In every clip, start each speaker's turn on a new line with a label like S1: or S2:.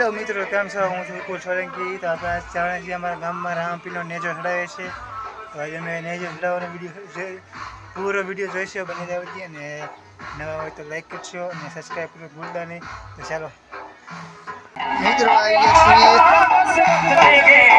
S1: Hello મિત્રો, કેમ છો? હું છું વિપુલ સોલંકી. તો આપણે ચાણસી અમારા ગામમાં રામપીનો નેજો ચડાવે છે. તો આજે અમે નેજો ચડાવવાનો વીડિયો પૂરો વીડિયો જોઈશો, બની જાવતી અને નવા હોય તો લાઈક કરશો અને સબસ્ક્રાઈબ કરવું ભૂલતા નહીં. તો ચાલો. મિત્રો, આવી ગયા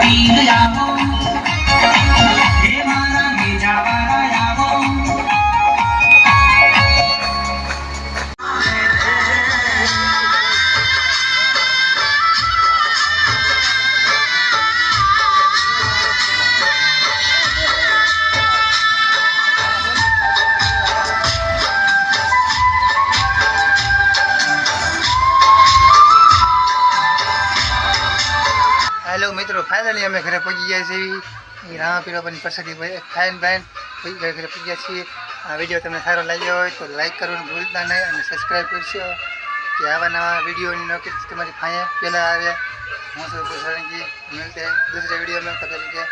S1: છીએ હેલો મિત્રો ફાઇનલી અમે ઘરે પહોંચી ગયા છીએ. રામા પીરોબાની પ્રસાદી ખાઈને બાઈને ઘરે ઘરે પહોંચી ગયા છીએ. આ વીડિયો તમને સારો લાગ્યો હોય તો લાઇક કરવાનું ભૂલતા નહીં અને સબસ્ક્રાઈબ કરશો. કે આવા નવા વિડીયોની નોકરી તમારી ફાયા પહેલાં આવે. હું સૌ સરણજી મિલતે દૂસરા વીડિયો મેં તક બાય